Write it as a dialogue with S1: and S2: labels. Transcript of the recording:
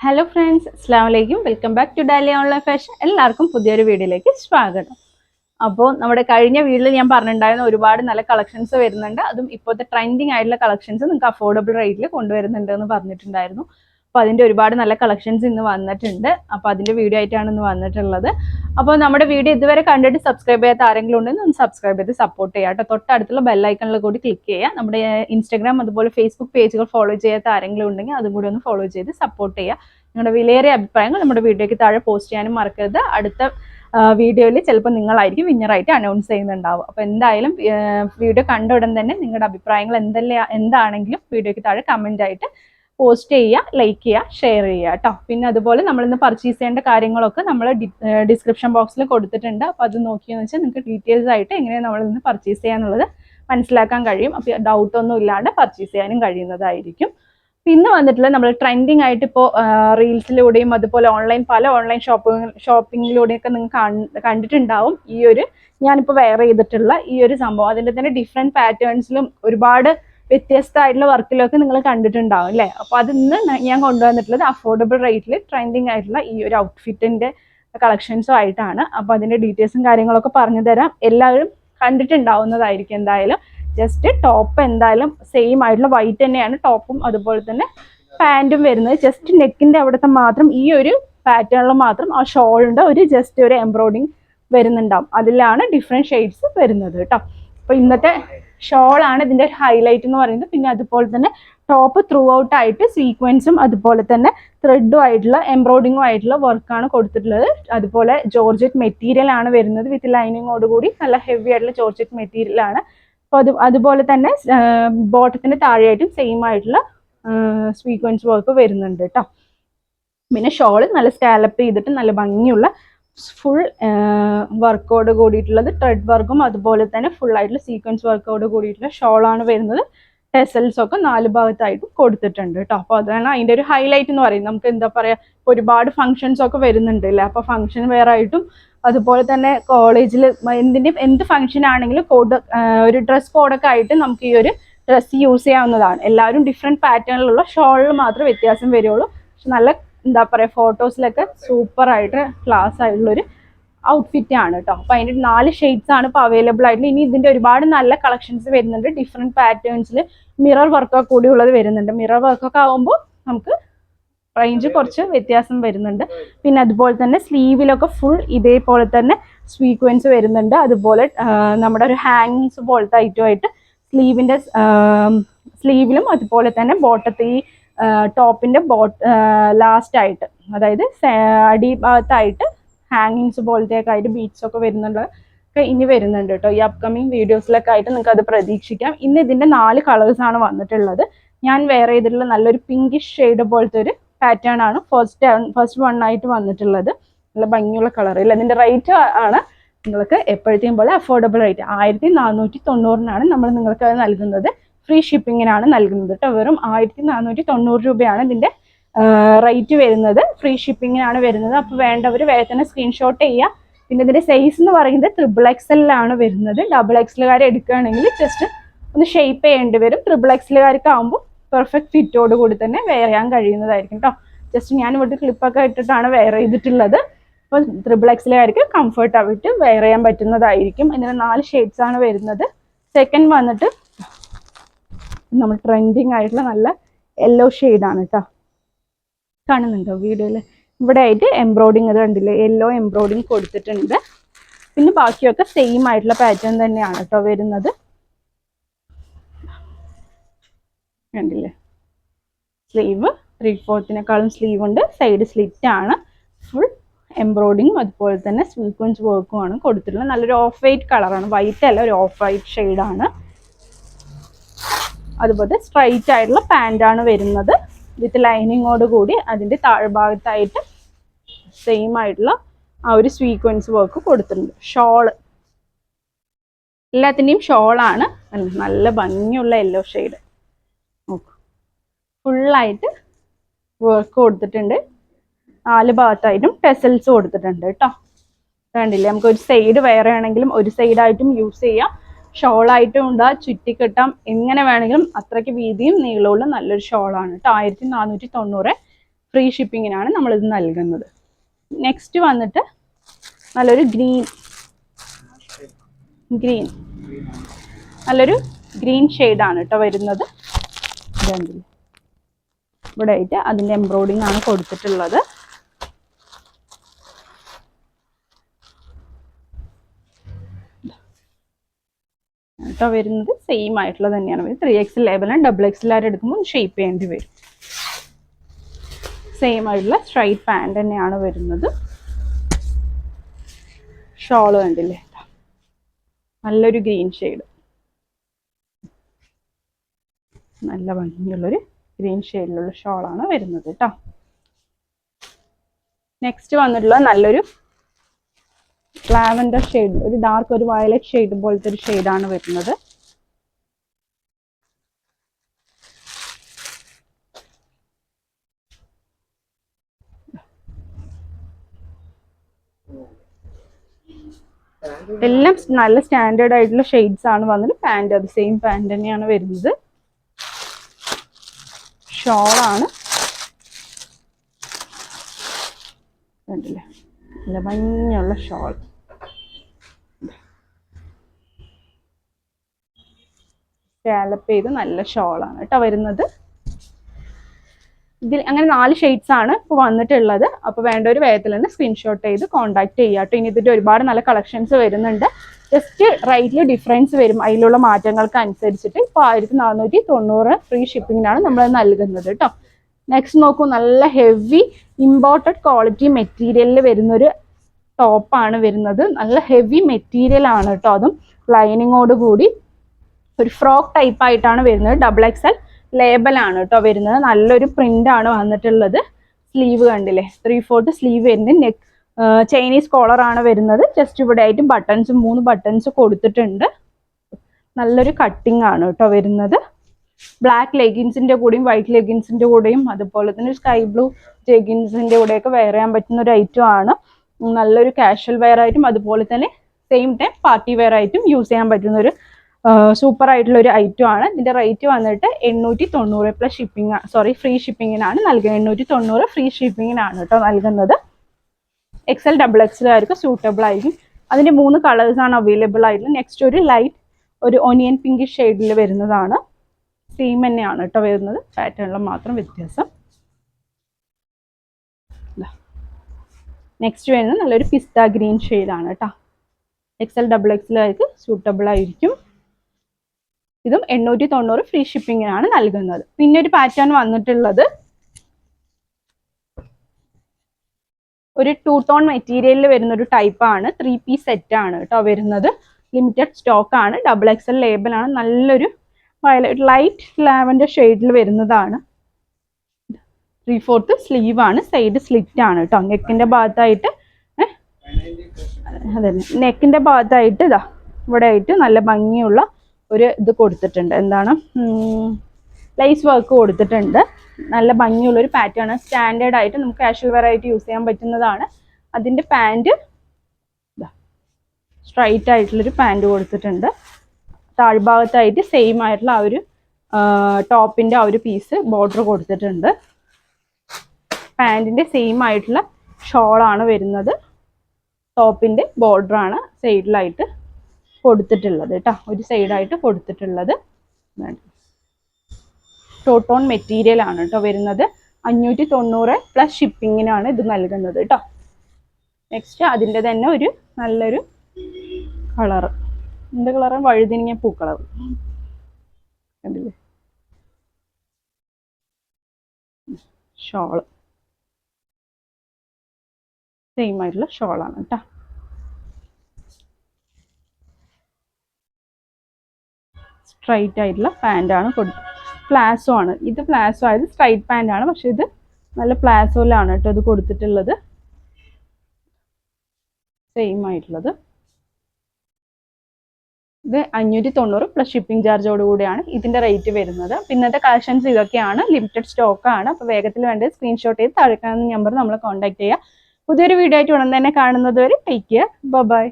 S1: Hello friends അസ്സാം വലൈക്കും welcome back to Dolly online fashion എല്ലാവർക്കും പുതിയൊരു വീഡിയോയിലേക്ക് സ്വാഗതം. അപ്പോൾ നമ്മുടെ കഴിഞ്ഞ വീഡിയോയിൽ ഞാൻ പറഞ്ഞിട്ടുണ്ടായിരുന്ന ഒരുപാട് നല്ല കളക്ഷൻസ് വരുന്നുണ്ട്. അതും ഇപ്പോഴത്തെ ട്രെൻഡിങ് ആയിട്ടുള്ള കളക്ഷൻസ് നിങ്ങൾക്ക് അഫോർഡബിൾ റേറ്റിൽ കൊണ്ടുവരുന്നുണ്ട് എന്ന് പറഞ്ഞിട്ടുണ്ടായിരുന്നു. അപ്പോൾ അതിന്റെ ഒരുപാട് നല്ല കളക്ഷൻസ് ഇന്ന് വന്നിട്ടുണ്ട്. അപ്പോൾ അതിന്റെ വീഡിയോ ആയിട്ടാണ് ഇന്ന് വന്നിട്ടുള്ളത്. അപ്പോൾ നമ്മുടെ വീഡിയോ ഇതുവരെ കണ്ടിട്ട് സബ്സ്ക്രൈബ് ചെയ്യാത്ത ആരെങ്കിലും ഉണ്ടെങ്കിൽ ഒന്ന് സബ്സ്ക്രൈബ് ചെയ്ത് സപ്പോർട്ട് ചെയ്യുക കേട്ടോ. തൊട്ടടുത്തുള്ള ബെല്ലൈക്കണിൽ കൂടി ക്ലിക്ക് ചെയ്യുക. നമ്മുടെ ഇൻസ്റ്റാഗ്രാം അതുപോലെ ഫേസ്ബുക്ക് പേജുകൾ ഫോളോ ചെയ്യാത്ത ആരെങ്കിലും ഉണ്ടെങ്കിൽ അതും കൂടി ഒന്ന് ഫോളോ ചെയ്ത് സപ്പോർട്ട് ചെയ്യുക. നിങ്ങളുടെ വിലയേറിയ അഭിപ്രായങ്ങൾ നമ്മുടെ വീഡിയോയ്ക്ക് താഴെ പോസ്റ്റ് ചെയ്യാനും മറക്കരുത്. അടുത്ത വീഡിയോയിൽ ചിലപ്പോൾ നിങ്ങളായിരിക്കും വിന്നറായിട്ട് അനൗൺസ് ചെയ്യുന്നുണ്ടാവും അപ്പോൾ എന്തായാലും വീഡിയോ കണ്ട ഉടൻ തന്നെ നിങ്ങളുടെ അഭിപ്രായങ്ങൾ എന്തല്ലേ എന്താണെങ്കിലും വീഡിയോയ്ക്ക് താഴെ കമന്റ് ആയിട്ട് പോസ്റ്റ് ചെയ്യുക ലൈക്ക് ചെയ്യുക ഷെയർ ചെയ്യുക കേട്ടോ പിന്നെ അതുപോലെ നമ്മൾ ഇന്ന് പർച്ചേസ് ചെയ്യേണ്ട കാര്യങ്ങളൊക്കെ നമ്മൾ ഡിസ്ക്രിപ്ഷൻ ബോക്സിൽ കൊടുത്തിട്ടുണ്ട്. അപ്പോൾ അത് നോക്കിയെന്ന് വെച്ചാൽ നിങ്ങൾക്ക് ഡീറ്റെയിൽസ് ആയിട്ട് എങ്ങനെയാണ് നമ്മൾ ഇന്ന് പർച്ചേസ് ചെയ്യാന്നുള്ളത് മനസ്സിലാക്കാൻ കഴിയും. അപ്പോൾ ഡൗട്ടൊന്നും ഇല്ലാണ്ട് പർച്ചേസ് ചെയ്യാനും കഴിയുന്നതായിരിക്കും. പിന്നെ വന്നിട്ടുള്ള നമ്മൾ ട്രെൻഡിങ് ആയിട്ട് ഇപ്പോൾ റീൽസിലൂടെയും അതുപോലെ ഓൺലൈൻ പല ഓൺലൈൻ ഷോപ്പിംഗ് ഷോപ്പിങ്ങിലൂടെയൊക്കെ നിങ്ങൾ കണ്ടിട്ടുണ്ടാവും. ഈ ഒരു ഞാനിപ്പോൾ വെയർ ചെയ്തിട്ടുള്ള ഈ ഒരു സംഭവം. അതിന്റെ തന്നെ ഡിഫറെന്റ് പാറ്റേൺസിലും ഒരുപാട് വ്യത്യസ്തമായിട്ടുള്ള വർക്കിലൊക്കെ നിങ്ങൾ കണ്ടിട്ടുണ്ടാവും അല്ലേ? അപ്പോൾ അത് ഇന്ന് ഞാൻ കൊണ്ടുവന്നിട്ടുള്ളത് അഫോർഡബിൾ റേറ്റിൽ ട്രെൻഡിങ് ആയിട്ടുള്ള ഈ ഒരു ഔട്ട്ഫിറ്റിന്റെ കളക്ഷൻസും ആയിട്ടാണ്. അപ്പോൾ അതിന്റെ ഡീറ്റെയിൽസും കാര്യങ്ങളൊക്കെ പറഞ്ഞു തരാം. എല്ലാവരും കണ്ടിട്ടുണ്ടാവുന്നതായിരിക്കും എന്തായാലും. ജസ്റ്റ് ടോപ്പ് എന്തായാലും സെയിം ആയിട്ടുള്ള വൈറ്റ് തന്നെയാണ്. ടോപ്പും അതുപോലെ തന്നെ പാന്റും വരുന്നത്. ജസ്റ്റ് നെക്കിന്റെ അവിടുത്തെ മാത്രം ഈ ഒരു പാറ്റേണിൽ മാത്രം ആ ഷോളിന്റെ ഒരു ജസ്റ്റ് ഒരു എംബ്രോയിഡിങ് വരുന്നുണ്ടാവും. അതിലാണ് ഡിഫറെന്റ് ഷെയ്ഡ്സ് വരുന്നത് കേട്ടോ. അപ്പോൾ ഇന്നത്തെ ഷോളാണ് ഇതിന്റെ ഹൈലൈറ്റ് എന്ന് പറയുന്നത്. പിന്നെ അതുപോലെ തന്നെ ടോപ്പ് ത്രൂ ഔട്ട് ആയിട്ട് സീക്വൻസും അതുപോലെ തന്നെ ത്രെഡും ആയിട്ടുള്ള എംബ്രോയിഡിങ്ങും ആയിട്ടുള്ള വർക്കാണ് കൊടുത്തിട്ടുള്ളത്. അതുപോലെ ജോർജറ്റ് മെറ്റീരിയൽ ആണ് വരുന്നത് വിത്ത് ലൈനിങ്ങോട് കൂടി. നല്ല ഹെവി ആയിട്ടുള്ള ജോർജറ്റ് മെറ്റീരിയൽ ആണ്. അപ്പോൾ അത് അതുപോലെ തന്നെ ബോട്ടത്തിന്റെ താഴെയായിട്ടും സെയിം ആയിട്ടുള്ള സീക്വൻസ് വർക്ക് വരുന്നുണ്ട് കേട്ടോ പിന്നെ ഷോൾ നല്ല സ്കാലപ്പ് ചെയ്തിട്ട് നല്ല ഭംഗിയുള്ള ഫുൾ വർക്കോട് കൂടിയിട്ടുള്ളത് ത്രെഡ് വർക്കും അതുപോലെ തന്നെ ഫുൾ ആയിട്ടുള്ള സീക്വൻസ് വർക്കോട് കൂടിയിട്ടുള്ള ഷോളാണ് വരുന്നത്. ടെസൽസ് ഒക്കെ നാല് ഭാഗത്തായിട്ട് കൊടുത്തിട്ടുണ്ട് കേട്ടോ. അപ്പോൾ അതാണ് അതിന്റെ ഒരു ഹൈലൈറ്റ് എന്ന് പറയുന്നത്. നമുക്ക് എന്താ പറയുക ഒരുപാട് ഫങ്ഷൻസ് ഒക്കെ വരുന്നുണ്ട് അല്ലേ? അപ്പോൾ ഫങ്ഷൻ വേറെ ആയിട്ടും അതുപോലെ തന്നെ കോളേജിൽ എന്തിന്റെ എന്ത് ഫങ്ഷൻ ആണെങ്കിലും കോഡ് ഒരു ഡ്രസ് കോഡൊക്കെ ആയിട്ട് നമുക്ക് ഈ ഒരു ഡ്രസ്സ് യൂസ് ചെയ്യാവുന്നതാണ്. എല്ലാവരും ഡിഫറെന്റ് പാറ്റേണിലുള്ള ഷോളിൽ മാത്രമേ വ്യത്യാസം വരുള്ളൂ. പക്ഷെ നല്ല എന്താ പറയുക ഫോട്ടോസിലൊക്കെ സൂപ്പറായിട്ട് ക്ലാസ് ആയിട്ടുള്ളൊരു ഔട്ട്ഫിറ്റ് ആണ് കേട്ടോ അപ്പോൾ അതിന്റെ നാല് ഷെയ്ഡ്സ് ആണ് ഇപ്പോൾ അവൈലബിൾ ആയിട്ടുള്ളത്. ഇനി ഇതിന്റെ ഒരുപാട് നല്ല കളക്ഷൻസ് വരുന്നുണ്ട്. ഡിഫറെന്റ് പാറ്റേൺസിൽ മിറർ വർക്കൊക്കെ കൂടി ഉള്ളത് വരുന്നുണ്ട്. മിറർ വർക്കൊക്കെ ആകുമ്പോൾ നമുക്ക് റേഞ്ച് കുറച്ച് വ്യത്യാസം വരുന്നുണ്ട്. പിന്നെ അതുപോലെ തന്നെ സ്ലീവിലൊക്കെ ഫുൾ ഇതേപോലെ തന്നെ സ്വീക്വൻസ് വരുന്നുണ്ട്. അതുപോലെ നമ്മുടെ ഒരു ഹാങ്ങിങ്സ് പോലത്തെ ഐറ്റമായിട്ട് സ്ലീവിന്റെ സ്ലീവിലും അതുപോലെ തന്നെ ബോട്ടത്തെ ഈ ടോപ്പിന്റെ ബോട്ട് ലാസ്റ്റ് ആയിട്ട് അതായത് അടിഭാഗത്തായിട്ട് ഹാങ്ങിങ്സ് പോലത്തെയൊക്കെ ആയിട്ട് ബീറ്റ്സ് ഒക്കെ വരുന്നുള്ള ഒക്കെ ഇനി വരുന്നുണ്ട് കേട്ടോ. ഈ അപ്കമിങ് വീഡിയോസിലൊക്കെ ആയിട്ട് നിങ്ങൾക്ക് അത് പ്രതീക്ഷിക്കാം. ഇന്ന് ഇതിന്റെ നാല് കളേഴ്സ് ആണ് വന്നിട്ടുള്ളത്. ഞാൻ വേറെ ഇതിലുള്ള നല്ലൊരു പിങ്കിഷ് ഷെയ്ഡ് പോലത്തെ ഒരു പാറ്റേൺ ആണ് ഫസ്റ്റ് ഫസ്റ്റ് വൺ ആയിട്ട് വന്നിട്ടുള്ളത്. നല്ല ഭംഗിയുള്ള കളർ ഇല്ല ഇതിന്റെ റേറ്റ് ആണ് നിങ്ങൾക്ക് എപ്പോഴത്തെയും പോലെ അഫോർഡബിൾ റേറ്റ് ആയിരത്തി നാനൂറ്റി തൊണ്ണൂറിനാണ് നമ്മൾ നിങ്ങൾക്ക് അത് നൽകുന്നത്. ഫ്രീ ഷിപ്പിങ്ങിനാണ് നൽകുന്നത് കേട്ടോ വെറും ആയിരത്തി നാനൂറ്റി തൊണ്ണൂറ് രൂപയാണ് ഇതിന്റെ റേറ്റ് വരുന്നത്. ഫ്രീ ഷിപ്പിങ്ങിനാണ് വരുന്നത്. അപ്പോൾ വേണ്ടവർ വേറെ തന്നെ സ്ക്രീൻഷോട്ട് ചെയ്യുക പിന്നെ ഇതിന്റെ സൈസ് എന്ന് പറയുന്നത് ട്രിപ്പിൾ എക്സലിലാണ് വരുന്നത്. ഡബിൾ എക്സലുകാർ എടുക്കുകയാണെങ്കിൽ ജസ്റ്റ് ഒന്ന് ഷെയ്പ്പ് ചെയ്യേണ്ടി വരും. ട്രിപ്പിൾ എക്സലുകാർക്ക് ആകുമ്പോൾ പെർഫെക്റ്റ് ഫിറ്റോട് കൂടി തന്നെ വെയർ ചെയ്യാൻ കഴിയുന്നതായിരിക്കും കേട്ടോ ജസ്റ്റ് ഞാൻ ഇവിടെ ക്ലിപ്പൊക്കെ ഇട്ടിട്ടാണ് വെയർ ചെയ്തിട്ടുള്ളത്. അപ്പോൾ ത്രിബിൾ എക്സിലുകാർക്ക് കംഫർട്ട് ആയിട്ട് വെയർ ചെയ്യാൻ പറ്റുന്നതായിരിക്കും. ഇതിന് നാല് ഷെയ്ഡ്സ് ആണ് വരുന്നത്. സെക്കൻഡ് വന്നിട്ട് നമ്മൾ ട്രെൻഡിങ് ആയിട്ടുള്ള നല്ല യെല്ലോ ഷെയ്ഡാണ് കേട്ടോ കാണുന്നുണ്ടോ വീഡിയോയിൽ ഇവിടെ ആയിട്ട് എംബ്രോയിഡിങ് അത് കണ്ടില്ലേ? യെല്ലോ എംബ്രോയിഡിങ് കൊടുത്തിട്ടുണ്ട്. പിന്നെ ബാക്കിയൊക്കെ സെയിം ആയിട്ടുള്ള പാറ്റേൺ തന്നെയാണ് കേട്ടോ വരുന്നത്. കണ്ടില്ലേ? സ്ലീവ് ത്രീ ഫോർത്തിനേക്കാളും സ്ലീവ് ഉണ്ട്. സൈഡ് സ്ലിറ്റ് ആണ്. ഫുൾ എംബ്രോയിഡിങ് അതുപോലെ തന്നെ സ്വീക്വൻസ് വർക്കും ആണ്. കൊടുത്തിട്ടുള്ളത് നല്ലൊരു ഓഫ് വൈറ്റ് കളറാണ് വൈറ്റ് അല്ല ഒരു ഓഫ് വൈറ്റ് ഷെയ്ഡാണ് അതുപോലെ സ്ട്രൈറ്റ് ആയിട്ടുള്ള പാന്റാണ് വരുന്നത്. വിത്ത് ലൈനിങ്ങോട് കൂടി അതിന്റെ താഴ്ഭാഗത്തായിട്ട് സെയിം ആയിട്ടുള്ള ആ ഒരു സ്വീക്വൻസ് വർക്ക് കൊടുത്തിട്ടുണ്ട്. ഷോൾ എല്ലാത്തിന്റെയും ഷോളാണ് നല്ല ഭംഗിയുള്ള യെല്ലോ ഷെയ്ഡ് ഫുള്ളായിട്ട് വർക്ക് കൊടുത്തിട്ടുണ്ട്. നാല് ഭാഗത്തായിട്ടും ടെസൽസ് കൊടുത്തിട്ടുണ്ട് കേട്ടോ കണ്ടില്ലേ? നമുക്ക് ഒരു സൈഡ് വേറെ ആണെങ്കിലും ഒരു സൈഡായിട്ടും യൂസ് ചെയ്യാം. ഷോളായിട്ടും ഉണ്ട്. ചുറ്റിക്കെട്ടാം എങ്ങനെ വേണമെങ്കിലും അത്രയ്ക്ക് വീതിയും നീളമുള്ള നല്ലൊരു ഷോളാണ് കേട്ടോ. ആയിരത്തി നാനൂറ്റി തൊണ്ണൂറ് ഫ്രീ ഷിപ്പിങ്ങിനാണ് നമ്മളിത് നൽകുന്നത്. നെക്സ്റ്റ് വന്നിട്ട് നല്ലൊരു ഗ്രീൻ ഗ്രീൻ നല്ലൊരു ഗ്രീൻ ആണ് കേട്ടോ വരുന്നത്. ഇവിടെ ആയിട്ട് അതിന്റെ എംബ്രോയിഡിങ് ആണ് കൊടുത്തിട്ടുള്ളത്. കേട്ടോ വരുന്നത് സെയിം ആയിട്ടുള്ള തന്നെയാണ്. വരുന്നത് ത്രീ എക്സ് ലേബലാണ് ഡബിൾ എക്സ് ലാർ എടുക്കുമ്പോൾ ഷേപ്പ് ചെയ്യേണ്ടി വരും. സെയിം ആയിട്ടുള്ള സ്ട്രൈറ്റ് പാന്റ് തന്നെയാണ് വരുന്നത്. ഷോൾ കണ്ടില്ലേ? നല്ലൊരു ഗ്രീൻ ഷെയ്ഡ് നല്ല ഭംഗിയുള്ളൊരു ഗ്രീൻ ഷെയ്ഡിലുള്ള ഷോളാണ് വരുന്നത് കേട്ടോ. നെക്സ്റ്റ് വന്നിട്ടുള്ള നല്ലൊരു ലാവൻഡർ ഷെയ്ഡ് ഒരു ഡാർക്ക് ഒരു വയലറ്റ് ഷെയ്ഡ് പോലത്തെ ഒരു ഷെയ്ഡാണ് വരുന്നത്. എല്ലാം നല്ല സ്റ്റാൻഡേർഡ് ആയിട്ടുള്ള ഷെയ്ഡ്സ് ആണ് വന്നത്. പാന്റ് അത് സെയിം പാന്റ് തന്നെയാണ് വരുന്നത്. ഷോളാണ്. കണ്ടില്ലേ? നല്ല ഭംഗിയുള്ള ഷോൾ സ്കാലപ്പ് ചെയ്ത് നല്ല ഷോളാണ് കേട്ടോ വരുന്നത്. ഇതിൽ അങ്ങനെ നാല് ഷെയ്ഡ്സ് ആണ് ഇപ്പോൾ വന്നിട്ടുള്ളത്. അപ്പോൾ വേണ്ട ഒരു വേഗത്തിൽ തന്നെ സ്ക്രീൻഷോട്ട് ചെയ്ത് കോൺടാക്ട് ചെയ്യുക കേട്ടോ ഇനി ഇതിന്റെ ഒരുപാട് നല്ല കളക്ഷൻസ് വരുന്നുണ്ട്. ജസ്റ്റ് റേറ്റിൽ ഡിഫറൻസ് വരും. അതിലുള്ള മാറ്റങ്ങൾക്ക് അനുസരിച്ചിട്ട് ഇപ്പോൾ ആയിരത്തി നാനൂറ്റി തൊണ്ണൂറ് ഫ്രീ ഷിപ്പിങ്ങിനാണ് നമ്മൾ നൽകുന്നത് കേട്ടോ നെക്സ്റ്റ് നോക്കൂ നല്ല ഹെവി ഇമ്പോർട്ടഡ് ക്വാളിറ്റി മെറ്റീരിയലിൽ വരുന്നൊരു ടോപ്പാണ് വരുന്നത്. നല്ല ഹെവി മെറ്റീരിയൽ ആണ് കേട്ടോ അതും. ലൈനിങ്ങോട് കൂടി ഒരു ഫ്രോക്ക് ടൈപ്പ് ആയിട്ടാണ് വരുന്നത്. ഡബിൾ എക്സ് എൽ ലേബലാണ് കേട്ടോ വരുന്നത്. നല്ലൊരു പ്രിന്റ് ആണ് വന്നിട്ടുള്ളത്. സ്ലീവ് കണ്ടില്ലേ? ത്രീ ഫോർത്ത് സ്ലീവ് വരുന്നത്. നെക് ചൈനീസ് കോളർ ആണ് വരുന്നത്. ജസ്റ്റ് ഇവിടെ ആയിട്ട് ബട്ടൺസ് മൂന്ന് ബട്ടൺസ് കൊടുത്തിട്ടുണ്ട്. നല്ലൊരു കട്ടിംഗ് ആണ് കേട്ടോ വരുന്നത്. ബ്ലാക്ക് ലെഗിൻസിന്റെ കൂടെയും വൈറ്റ് ലെഗിൻസിന്റെ കൂടെയും അതുപോലെ തന്നെ സ്കൈ ബ്ലൂ ലെഗിൻസിന്റെ കൂടെയൊക്കെ വെയർ ചെയ്യാൻ പറ്റുന്ന ഒരു ഐറ്റം ആണ്. നല്ലൊരു കാഷ്വൽ വെയർ ആയിട്ടും അതുപോലെ തന്നെ സെയിം ടൈം പാർട്ടി വെയർ ആയിട്ടും യൂസ് ചെയ്യാൻ പറ്റുന്ന ഒരു സൂപ്പർ ആയിട്ടുള്ള ഒരു ഐറ്റം ആണ്. ഇതിന്റെ റേറ്റ് വന്നിട്ട് എണ്ണൂറ്റി തൊണ്ണൂറ് പ്ലസ് ഷിപ്പിംഗ് സോറി ഫ്രീ ഷിപ്പിങ്ങിനാണ് നൽകുന്നത്. എണ്ണൂറ്റി തൊണ്ണൂറ് ഫ്രീ ഷിപ്പിങ്ങിനാണ് കേട്ടോ നൽകുന്നത്. എക്സൽ ഡബിൾ എക്സലായിരിക്കും സൂട്ടബിൾ ആയിരിക്കും അതിന്റെ മൂന്ന് കളേഴ്സ് ആണ് അവൈലബിൾ ആയിട്ടുള്ളത്. നെക്സ്റ്റ് ഒരു ലൈറ്റ് ഒരു ഒനിയൻ പിങ്ക് ഷെയ്ഡിൽ വരുന്നതാണ്. സെയിം തന്നെയാണ് കേട്ടോ വരുന്നത്. പാറ്റേണിലും മാത്രം വ്യത്യാസം. നെക്സ്റ്റ് വരുന്നത് നല്ലൊരു പിസ്ത ഗ്രീൻ ഷെയ്ഡാണ് കേട്ടോ എക്സ് എൽ ഡബിൾ എക്സ് ആയിട്ട് സൂട്ടബിൾ ആയിരിക്കും. ഇതും എണ്ണൂറ്റി തൊണ്ണൂറ് ഫ്രീ ഷിപ്പിങ്ങിനാണ് നൽകുന്നത്. പിന്നെ ഒരു പാറ്റേൺ വന്നിട്ടുള്ളത് ഒരു ടൂ ടോൺ മെറ്റീരിയലിൽ വരുന്ന ഒരു ടൈപ്പാണ് ത്രീ പീസ് സെറ്റ് ആണ് കേട്ടോ വരുന്നത്. ലിമിറ്റഡ് സ്റ്റോക്ക് ആണ്. ഡബിൾ എക്സൽ എൽ ആണ്. നല്ലൊരു വയലറ്റ് ലൈറ്റ് ലാവൻഡർ ഷെയ്ഡിൽ വരുന്നതാണ്. ത്രീ ഫോർത്ത് സ്ലീവ് ആണ്. സൈഡ് സ്ലിറ്റ് ആണ് കേട്ടോ നെക്കിന്റെ ഭാഗത്തായിട്ട് അതെ നെക്കിന്റെ ഭാഗത്തായിട്ട് ഇതാ ഇവിടെ ആയിട്ട് നല്ല ഭംഗിയുള്ള ഒരു ഇത് കൊടുത്തിട്ടുണ്ട്. എന്താണ്? ലൈസ് വർക്ക് കൊടുത്തിട്ടുണ്ട്. നല്ല ഭംഗിയുള്ള ഒരു പാറ്റേൺ ആണ്. സ്റ്റാൻഡേർഡ് ആയിട്ട് നമുക്ക് കാഷ്വൽ ആയിട്ട് യൂസ് ചെയ്യാൻ പറ്റുന്നതാണ്. അതിന്റെ പാന്റ് സ്ട്രൈറ്റ് ആയിട്ടുള്ളൊരു പാന്റ് കൊടുത്തിട്ടുണ്ട്. താഴ്ഭാഗത്തായിട്ട് സെയിം ആയിട്ടുള്ള ആ ഒരു ടോപ്പിന്റെ ആ ഒരു പീസ് ബോർഡർ കൊടുത്തിട്ടുണ്ട്. പാന്റിന്റെ സെയിം ആയിട്ടുള്ള ഷോളാണ് വരുന്നത്. ടോപ്പിന്റെ ബോർഡറാണ് സൈഡിലായിട്ട് കൊടുത്തിട്ടുള്ളത് കേട്ടോ. ഒരു സൈഡായിട്ട് കൊടുത്തിട്ടുള്ളത്. ടോട്ടോൺ മെറ്റീരിയൽ ആണ് കേട്ടോ വരുന്നത്. അഞ്ഞൂറ്റി തൊണ്ണൂറ് പ്ലസ് ഷിപ്പിങ്ങിനാണ് ഇത് നൽകുന്നത് കേട്ടോ. നെക്സ്റ്റ് അതിന്റെ തന്നെ ഒരു നല്ലൊരു കളറ് എന്ത് കളറ് വഴുതിനിങ്ങ പൂക്കളർ കണ്ടില്ലേ? ഷോൾ. സെയിം ആയിട്ടുള്ള ഷോളാണ് കേട്ടോ. സ്ട്രൈറ്റ് ആയിട്ടുള്ള പാന്റാണ് കൊടുത്തത് പ്ലാസോ ആണ്. ഇത് പ്ലാസോ ആയത് സ്ട്രൈറ്റ് പാന്റ് ആണ്. പക്ഷെ ഇത് നല്ല പ്ലാസോയിലാണ് കേട്ടോ ഇത് കൊടുത്തിട്ടുള്ളത്. സെയിം ആയിട്ടുള്ളത്. ഇത് അഞ്ഞൂറ്റി തൊണ്ണൂറ് പ്ലസ് ഷിപ്പിംഗ് ചാർജോട് കൂടിയാണ് ഇതിന്റെ റേറ്റ് വരുന്നത്. പിന്നത്തെ കളക്ഷൻസ് ഇതൊക്കെയാണ് ലിമിറ്റഡ് സ്റ്റോക്ക് ആണ്. അപ്പോൾ വേഗത്തിൽ വേണ്ട സ്ക്രീൻഷോട്ട് ചെയ്ത് താഴെ കാണുന്ന നമ്പർ നമ്മൾ കോൺടാക്ട് ചെയ്യുക പുതിയൊരു വീഡിയോ ആയിട്ട് ഉടൻ തന്നെ കാണുന്നത് വരെ ടേക്ക് ബൈ